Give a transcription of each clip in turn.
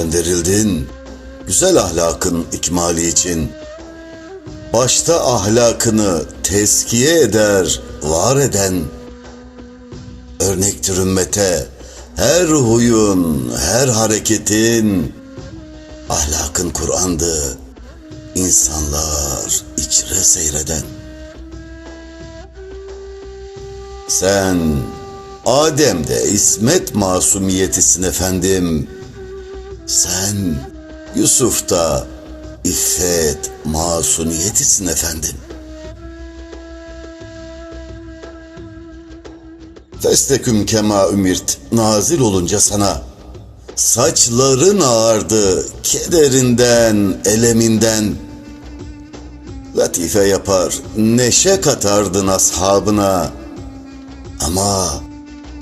Gönderildin güzel ahlakın ikmali için. Başta ahlakını teskiye eder, var eden. Örnektir ümmete her huyun, her hareketin. Ahlakın Kur'an'dı, insanlar içre seyreden. Sen Adem'de ismet masumiyetisin efendim. Sen Yusuf'ta iffet masumiyetisin efendim. Festeküm kema ümirt nazil olunca sana saçların ağardı kederinden, eleminden. Latife yapar, neşe katardın ashabına. Ama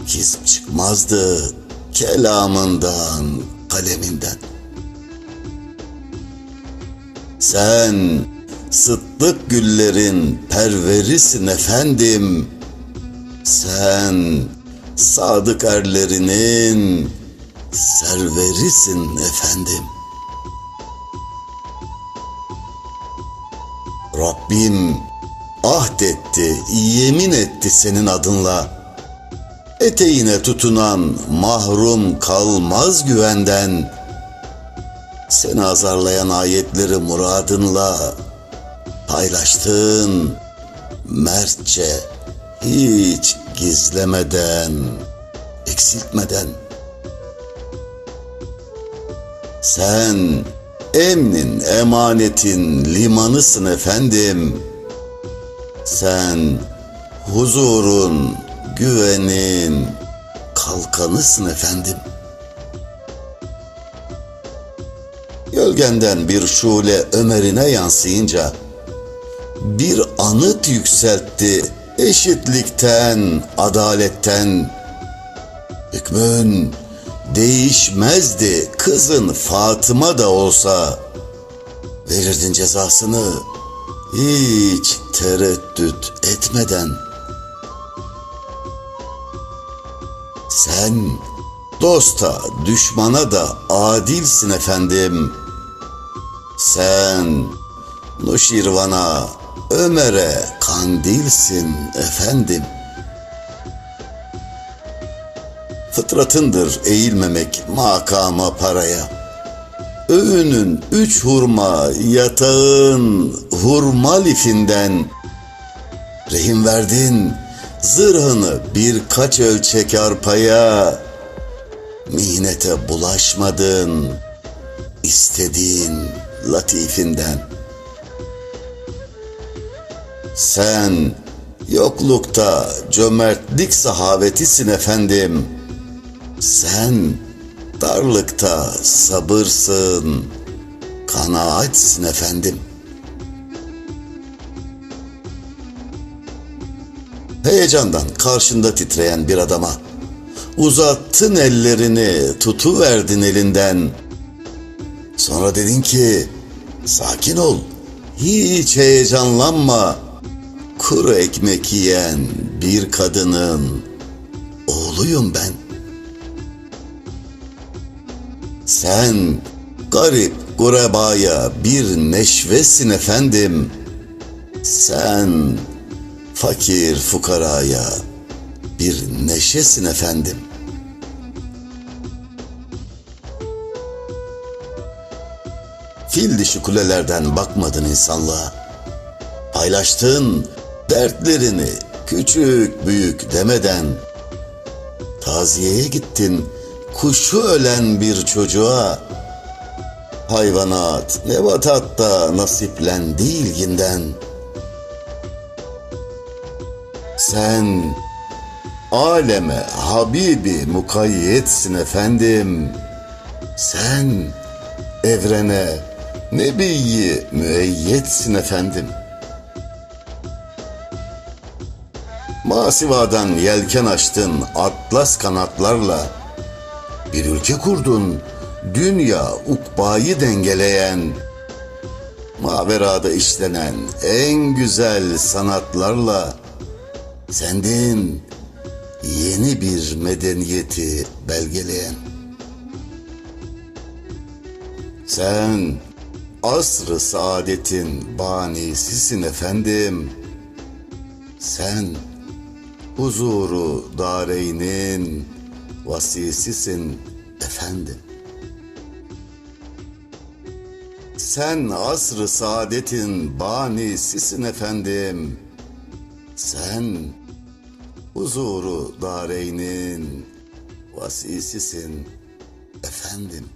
hizm çıkmazdı kelamından, kaleminden. Sen sıddık güllerin perverisin efendim. Sen sadık erlerinin serverisin efendim. Rabbim ahdetti, yemin etti senin adınla. Eteğine tutunan mahrum kalmaz güvenden. Seni azarlayan ayetleri muradınla paylaştın mertçe hiç gizlemeden, eksiltmeden. Sen emnin, emanetin limanısın efendim. Sen huzurun, güvenin kalkanısın efendim. Gölgenden bir şule Ömer'ine yansıyınca bir anıt yükseltti eşitlikten, adaletten. Hükmün değişmezdi kızın Fatıma da olsa. Verirdin cezasını hiç tereddüt etmeden. Sen dosta, düşmana da adilsin efendim. Sen Nuşirvan'a, Ömer'e kandilsin efendim. Fıtratındır eğilmemek makama paraya. Öğünün üç hurma, yatağın hurma lifinden. Rehin verdin, zırhını birkaç ölçek arpaya. Mihnete bulaşmadın, istediğin latifinden. Sen yoklukta cömertlik sahabetisin efendim. Sen darlıkta sabırsın, kanaatsin efendim. Heyecandan karşında titreyen bir adama uzattın ellerini, tutuverdin elinden. Sonra dedin ki, sakin ol, hiç heyecanlanma. Kuru ekmek yiyen bir kadının oğluyum ben. Sen garip gurebaya bir neşvesin efendim. Sen fakir fukaraya bir neşesin efendim. Fil dişi kulelerden bakmadın insanlığa. Paylaştın dertlerini küçük büyük demeden. Taziyeye gittin kuşu ölen bir çocuğa. Hayvanat, nebatat da nasiplendi ilginden. Sen aleme Habibi mukayyetsin efendim. Sen evrene Nebiyi müeyyetsin efendim. Masivadan yelken açtın atlas kanatlarla. Bir ülke kurdun, dünya ukbayı dengeleyen. Maverada işlenen en güzel sanatlarla. Sendin yeni bir medeniyeti belgeleyen. Sen asr-ı saadetin banisisin efendim. Sen huzuru dareynin vasisisin efendim. Sen asr-ı saadetin banisisin efendim. Sen huzuru dareynin vasisisin efendim.